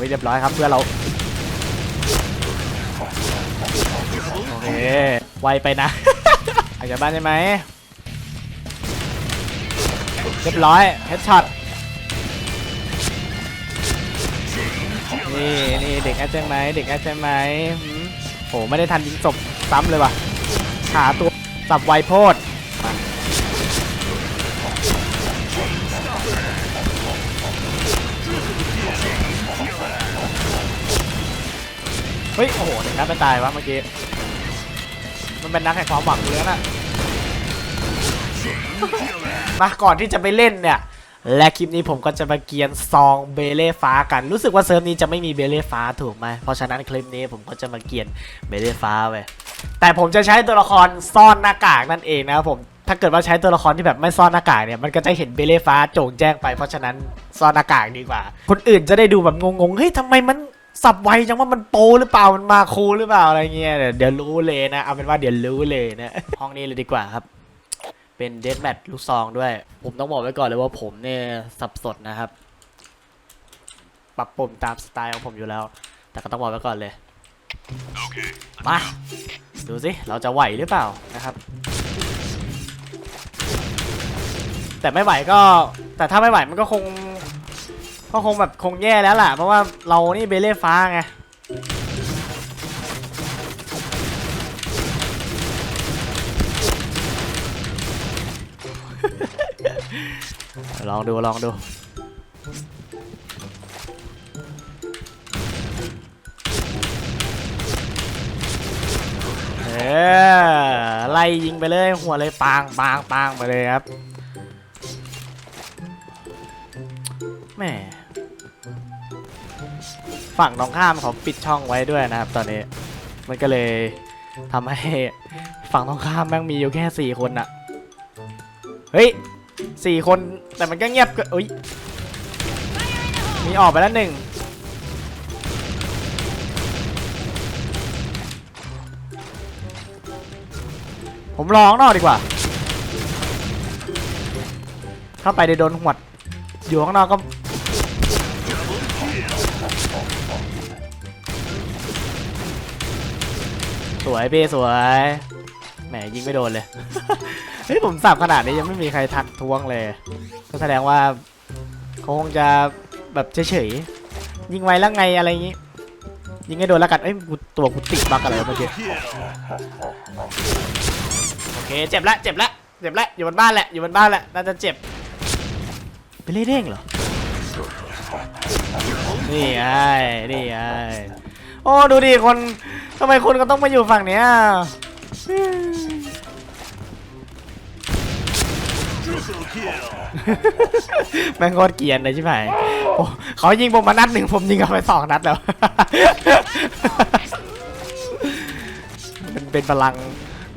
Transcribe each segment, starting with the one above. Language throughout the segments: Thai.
ฮ้ยเรียบร้อยครับเพื่อนเราโอเคไวไปนะออกจากบ้านใช่ไหมเรียบร้อยเฮดช็อตนี่นี่เด็กแอดใช่ไหมเด็กแอดใช่ไหมหืมโหไม่ได้ทันยิงศพซ้ำเลยว่ะหาตัวสับไวโพด ฮ้ย โอ้โหหนึ่งนัดไม่ตายวะเมื่อกี้ มันเป็นนักแห่งความหวังเลยนะมาก่อนที่จะไปเล่นเนี่ย และคลิปนี้ผมก็จะมาเกียนซองเบเล่ฟ้ากัน รู้สึกว่าเซิร์ฟนี้จะไม่มีเบเล่ฟ้าถูกไหม เพราะฉะนั้นคลิปนี้ผมก็จะมาเกียนเบเล่ฟ้าไปแต่ผมจะใช้ตัวละครซ่อนหน้ากากนั่นเองนะครับผม ถ้าเกิดว่าใช้ตัวละครที่แบบไม่ซ่อนหน้ากากเนี่ย มันก็จะเห็นเบเล่ฟ้าโจงแจ้งไป เพราะฉะนั้นซ่อนหน้ากากดีกว่า คนอื่นจะได้ดูแบบงงๆ เฮ้ยทำไมมัน สับไวจังว่ามันโปหรือเปล่ามันมาคูหรือเปล่าอะไรเงี้ยเดี๋ยวรู้เลยนะเอาเป็นว่าเดี๋ยวรู้เลยนะห้องนี้เลยดีกว่าครับ เป็นเด a แมทลูกซองด้วย ผมต้องบอกไว้ก่อนเลยว่าผมเนี่ยสับสนนะครับ ปรับปุ่มตามสไตล์ของผมอยู่แล้ว แต่ก็ต้องบอกไว้ก่อนเลยมาดูสิเราจะไหวหรือเปล่านะครับ แต่ไม่ไหวก็แต่ถ้าไม่ไหวมันก็คง ก็คงแบบคงแย่แล้วล่ะ เพราะว่าเรานี่เบเล่ฟ้าไงลองดูลองดูเออไล่ยิงไปเลยหัวเลยปางปางปางไปเลยครับแม่ ฝั่งตรงข้ามเขาปิดช่องไว้ด้วยนะครับ ตอนนี้ มันก็เลยทำให้ฝั่งตรงข้ามแม่งมีอยู่แค่สี่คนอะเฮ้ยสี่คนแต่มันก็เงียบเกินอุ้ยมีออกไปแล้วหนึ่งผมรอข้างนอกดีกว่า เข้าไปได้โดนหวด อยู่ข้างนอกก็ วยเป้สวย แหมยิงไม่โดนเลย เฮ้ยผมสับขนาดนี้ยังไม่มีใครทักท้วงเลย ก็แสดงว่าเขาคงจะแบบเฉยๆ ยิงไวแล้วไงอะไรอย่างงี้ ยิงให้โดนแล้วกันเอ้ยตัวกูติดบักอะไรเมื่อกี้ โอเคเจ็บละเจ็บละเจ็บละอยู่บนบ้านแหละอยู่บนบ้านแหละน่าจะเจ็บไปเล่เด้งเหรอ นี่ไงนี่ไงโอ้ดูดิคน ทำไมคนก็ต้องมาอยู่ฝั่งเนี้ยแม่งโคตรเกรียนเลยใช่ไหมโอ้เขายิงผมมานัดหนึ่งผมยิงเขาไปสองนัดแล้ว มันเป็นพลัง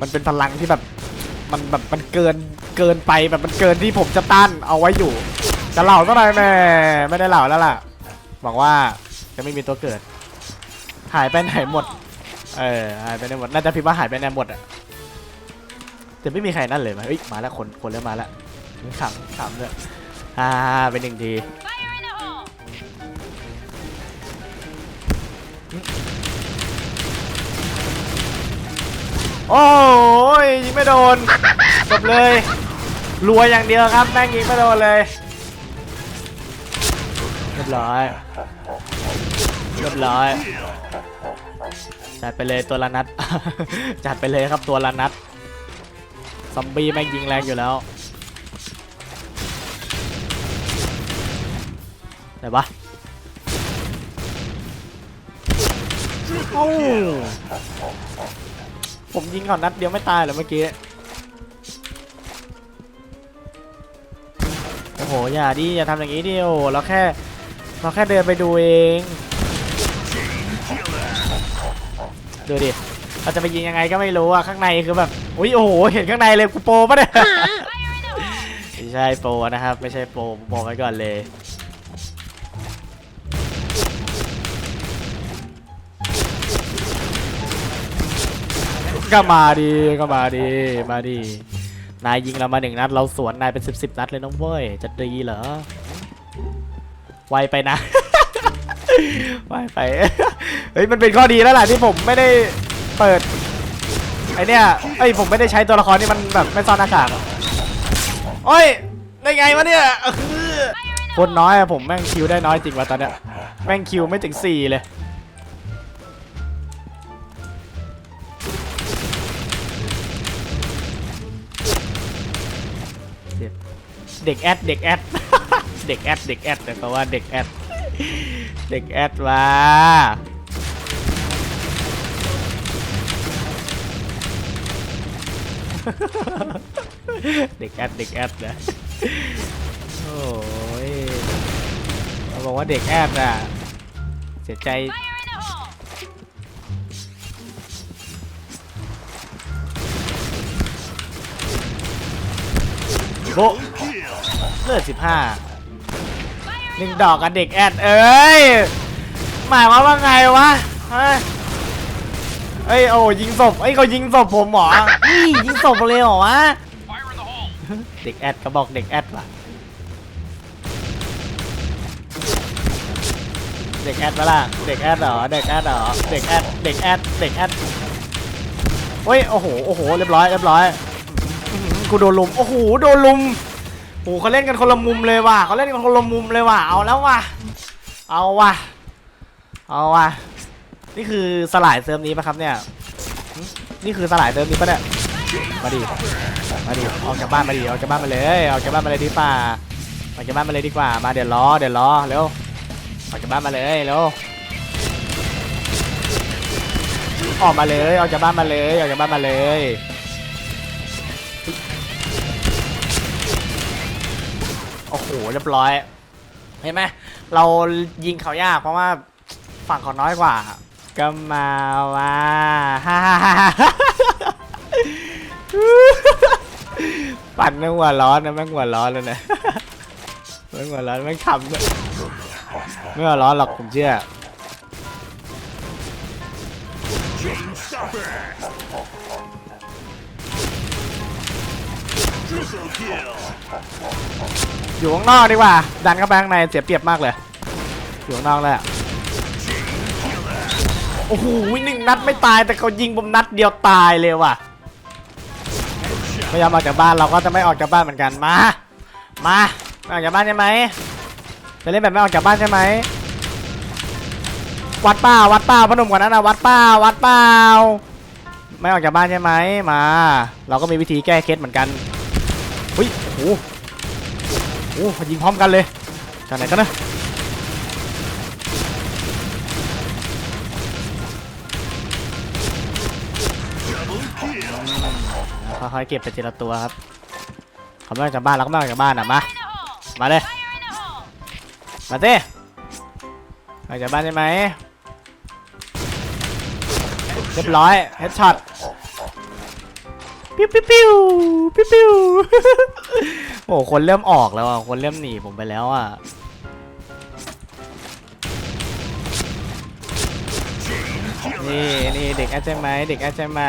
มันเป็นพลังที่แบบ มันแบบมันเกิน เกินไปแบบมันเกินที่ผมจะต้านเอาไว้อยู่ จะเหล่าเท่าไหร่แม่ไม่ได้เหล่าแล้วล่ะหวังว่าจะไม่มีตัวเกิด หายไปไหนหมด เออหายไปไหนหมด น่าจะพิมพ์ว่าหายไปไหนหมดอะ แต่ไม่มีใครนั่นเลยไหมเฮ้ย มาแล้วคน คนเริ่มมาแล้วขำขำเลยอ่าเป็นหนึ่งทีโอ้ยยิงไม่โดนจบเลยรัวอย่างเดียวครับแม่งยิงไม่โดนเลยเรียบร้อยเรียบร้อย จัดไปเลยตัวละนัด จัดไปเลยครับตัวละนัด ซอมบี้แม่งยิงแรงอยู่แล้วไหนวะเอ้าผมยิงเขานัดเดียวไม่ตายเหรอเมื่อกี้ โอ้โห อย่าดิ อย่าทำอย่างนี้ดิ โอเราแค่ เราแค่เดินไปดูเอง ดูดิเราจะไปยิงยังไงก็ไม่รู้อะข้างในคือแบบอุ้ยโอ้โหเห็นข้างในเลยกูโปรปะเนี่ย Fire in the hole! ไม่ใช่โปรนะครับ ไม่ใช่โปรผมบอกไว้ก่อนเลยก็มาดีก็มาดีมาดีนายยิงเรามาหนึ่งนัด เราสวนนายเป็นสิบสิบนัดเลยน้องเว้ยจะดีเหรอไวไปนะไปไป เฮ้ยมันเป็นข้อดีแล้วล่ะที่ผมไม่ได้เปิดไอเนี้ยเอ้ยผมไม่ได้ใช้ตัวละครที่มันแบบไม่ซ่อนหน้ากากอะโอ้ยได้ไงวะเนี่ยคนน้อยอะผมแม่งคิวได้น้อยจริงวะตอนเนี้ยแม่งคิวไม่ถึงสี่เลยเด็กแอดเด็กแอดเด็กแอดเด็กแอดแต่ว่าเด็กแอดเด็กแอดว่า เด็กแอดเด็กแอดนะโอ้ยเขาบอกว่าเด็กแอดอะ เสียใจโบเลือดสิบห้าหนึ่งดอกกับเด็กแอดเอ้ยหมายความว่าไงวะเฮ้ย เอ้ยโอ้ยิงศพเอ้ยเขายิงศพผมเหรออี้ยิงศพเลยเหรอวะเด็กแอดก็บอกเด็กแอดว่ะเด็กแอดปะล่ะเด็กแอดเหรอเด็กแอดเหรอเด็กแอดเด็กแอดเด็กแอดเฮ้ยโอ้โหโอ้โหเรียบร้อยเรียบร้อยกูโดนลุมโอ้โหโดนลุมโอ้โหเขาเล่นกันคนละมุมเลยว่ะเขาเล่นกันคนละมุมเลยว่ะเอาแล้วว่ะเอาว่ะเอาว่ะ นี่คือสลายเซิร์ฟนี้ปะครับเนี่ยหึนี่คือสลายเซิร์ฟนี้ปะเนี่ย มาดิ มาดิออกจากบ้านมาดิออกจากบ้านมาเลยออกจากบ้านมาเลยดีกว่าออกจากบ้านมาเลยดีกว่า มาเดี๋ยวรอเดี๋ยวรอเร็ว ออกจากบ้านมาเลยเร็ว ออกมาเลยออกจากบ้านมาเลยออกจากบ้านมาเลย โอ้โหเรียบร้อย เห็นไหมเรายิงเขายากเพราะว่าฝั่งเขาน้อยกว่า ก็มาว่า ปั่นแม่งหัวร้อนนะแม่งหัวร้อนเลยนะแม่งหัวร้อนแม่งขำด้วยไม่หัวร้อนหรอกผมเชื่ออยู่ข้างนอกดีกว่า ดันเข้าไปข้างในเสียเปรียบมากเลย อยู่ข้างนอกเลยอะ โอ้โหหนึ่งนัดไม่ตายแต่เขายิงผมนัดเดียวตายเลยว่ะไม่ยอมออกจากบ้านเราก็จะไม่ออกจากบ้านเหมือนกันมา มาไม่ออกจากบ้านใช่ไหมจะเล่นแบบไม่ออกจากบ้านใช่ไหมวัดเปล่าวัดเปล่าพนมกว่านั้นนะวัดเปล่าวัดเปล่าไม่ออกจากบ้านใช่ไหมมา เราก็มีวิธีแก้เคล็ดเหมือนกันอุ้ยโอ้โหโอ้โหยิงพร้อมกันเลยจากไหนกันนะ ค่อยๆเก็บไปทีละตัวครับเขาไม่ออกจากบ้านเราก็ไม่ออกจากบ้านอะมามาเลยมาสิออกจากบ้านใช่ไหมเรียบร้อยเฮดช็อตปิ้วปิ้วปิ้วปิ้วปิ้วโอ้คนเริ่มออกแล้วอะคนเริ่มหนีผมไปแล้วอะนี่นี่เด็กแอดใช่ไหมเด็กแอดใช่ไหม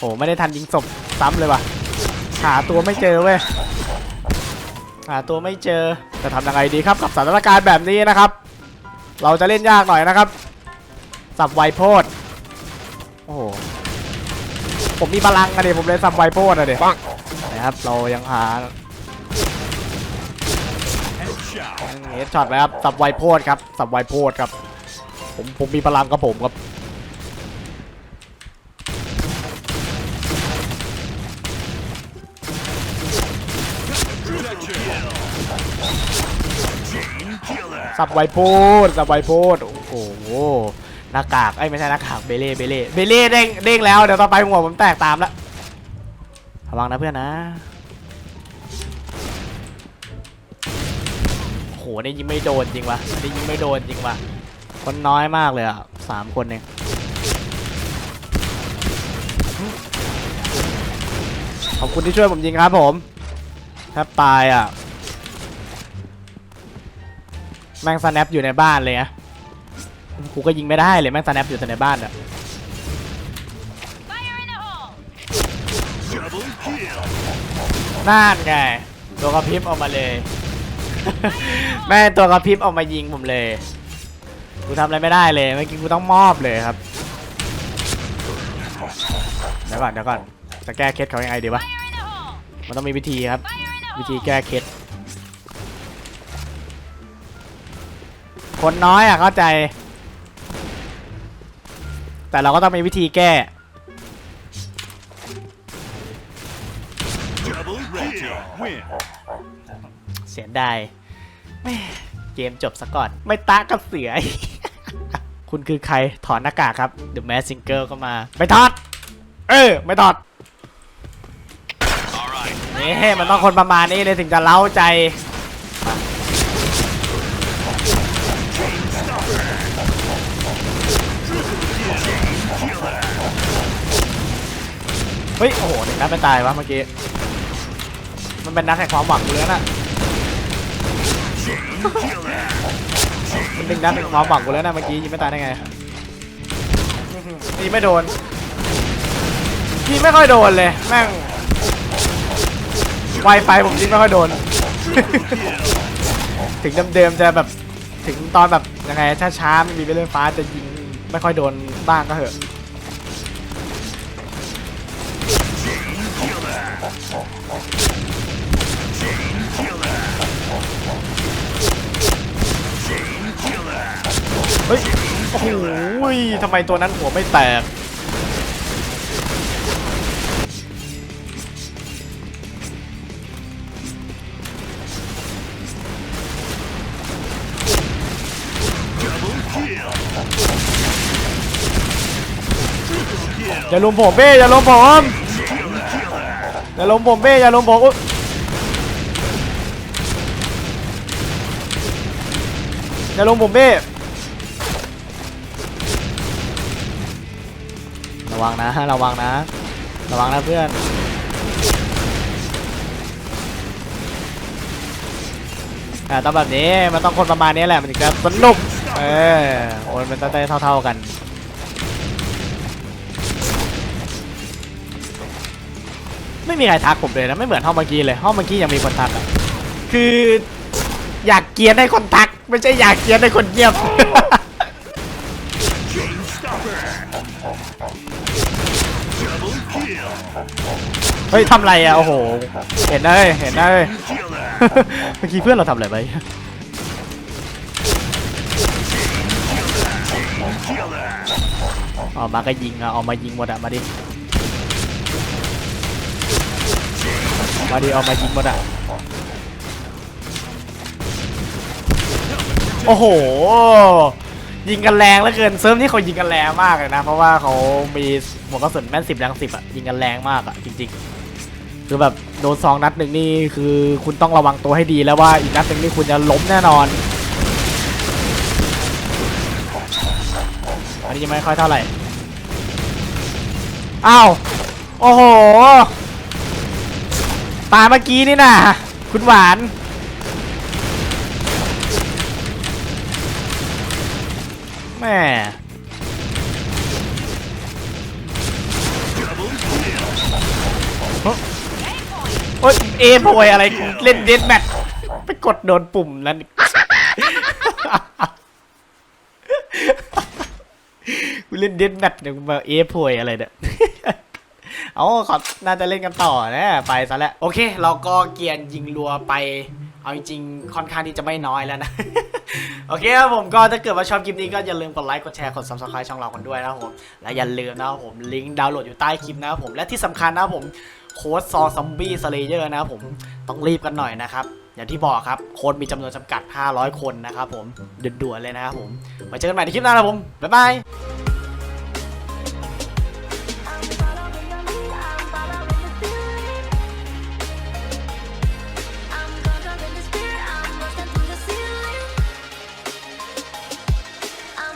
โอ้ไม่ได้ทันยิงศพซ้ำเลยว่ะ หาตัวไม่เจอเว้ย หาตัวไม่เจอจะทำยังไงดีครับกับสถานการณ์แบบนี้นะครับ เราจะเล่นยากหน่อยนะครับ สับไวโพดโอ้โหผมมีพลังอะเดี๋ยวผมเลยสับไวโพดอะเดี๋ยวนะครับเรายังหาเฮดช็อตไปครับสับไวโพดครับสับไวโพดครับผมผมมีพลังกับผมครับ สับไวโพดสับไวโพดโอ้โหหน้ากากไอ้ไม่ใช่หน้ากากเบเล่เบเล่เบเล่เด้งเด้งแล้วเดี๋ยวต่อไปหัวผมแตกตามละระวังนะเพื่อนนะโหนี่ยิงไม่โดนจริงวะนี่ยิงไม่โดนจริงวะคนน้อยมากเลยอะสามคนเองขอบคุณที่ช่วยผมยิงครับผมแทบตายอะ แม่งสแนปอยู่ในบ้านเลยอะกูก็ยิงไม่ได้เลยแม่งสแนปอยู่แต่ในบ้านอะนั่นไงตัวกระพริบออกมาเลย แม่ตัวกระพริบออกมายิงผมเลย กูทำอะไรไม่ได้เลยเมื่อกี้กูต้องมอบเลยครับเดี๋ยวก่อนเดี๋ยวก่อนจะแก้เคล็ดเขายังไงดีวะมันต้องมีวิธีครับ วิธีแก้เคล็ คนน้อยอะเข้าใจ แต่เราก็ต้องมีวิธีแก้ Double kill. Win. เสียดายแม่เกมจบซะก่อน ไม่ตากับเสือคุณคือใครถอนหน้ากากครับ The Mask Singer ก็มา ไม่ถอด เออ ไม่ถอด All right. นี่มันต้องคนประมาณนี้เลยถึงจะเล้าใจ เฮ้ย โอ้โหหนึ่งนัดไม่ตายวะเมื่อกี้ มันเป็นนัดแห่งความหวังกูเลยนะ มันหนึ่งนัดแห่งความหวังกูแล้วนะเมื่อกี้ยิงไม่ตายได้ไงยิงไม่โดนยิงไม่ค่อยโดนเลยแม่งไวไฟผมยิงไม่ค่อยโดน ถึงเดิมๆจะแบบถึงตอนแบบยังไงช้าๆไม่มีไปเล่นฟ้าจะยิงไม่ค่อยโดนบ้างก็เถอะ เฮ้ย โอ้โหทำไมตัวนั้นหัวไม่แตก อย่าลุมผมเบ้อย่าลุมผม อย่าลุมผมเบ้อย่าลุมผมอุ๊ยอย่าลุมผมเบ้ระวังนะระวังนะ ระวังนะเพื่อนอ่าต้องแบบนี้มันต้องคนประมาณนี้แหละมันถึงจะสนุกเออโอนมันต้งได้เท่า ๆกัน ไม่มีใครทักผมเลยนะไม่เหมือนห้องเมื่อกี้เลยห้องเมื่อกี้ยังมีคนทักอะคือ อยากเกรียนให้คนทัก ไม่ใช่อยากเกรียนให้คนเงียบ Double kill. เฮ้ยทำไรอะโอ้โห เห็นเลยเห็นเลย Killer. เมื่อกี้เพื่อนเราทำอะไรไป Killer. ออกมาก็ยิงอะออกมายิงหมดอะมาดิ มาดิออกมายิงหมดอะโอ้โห ยิงกันแรงเหลือเกินเซิร์ฟนี่เขายิงกันแรงมากเลยนะ เพราะว่าเขามีหัวกระสุนแม่นสิบแรงสิบอะยิงกันแรงมากอะจริงๆ คือแบบโดนซองนัดหนึ่งนี่คือคุณต้องระวังตัวให้ดีแล้วว่าอีกนัดหนึ่งนี่คุณจะล้มแน่นอน อันนี้ยังไม่ค่อยเท่าไหร่ อ้าว โอ้โห ตาเมื่อกี้นี่นะคุณหวาน แม่โอ๊ยเอโพยอะไรกูเล่นเดดแมทไปกดโดนปุ่มนั้นกูเล่นเดดแมทเนี่ยกูมาเอโพยอะไรเนี่ย เอาขาน่าจะเล่นกันต่อนะไปซะแล้วโอเค เราก็เกียนยิงรัวไป เอาจริงๆค่อนข้างที่จะไม่น้อยแล้วนะโอเคครับผมก็ถ้าเกิดว่าชอบคลิปนี้ก็อย่าลืมกดไลค์กดแชร์กด subscribe ช่องเรากันด้วยนะครับผมและอย่าลืมนะครับผมลิงก์ดาวน์โหลดอยู่ใต้คลิปนะครับผมและที่สำคัญนะครับผมโค้ดซอซอมบี้สเลเยอร์นะครับผมต้องรีบกันหน่อยนะครับอย่างที่บอกครับโค้ดมีจำนวนจำกัด 500 คนนะครับผมด่วนๆเลยนะครับผมไว้เจอกันใหม่ในคลิปหน้านะครับผมบ๊ายบาย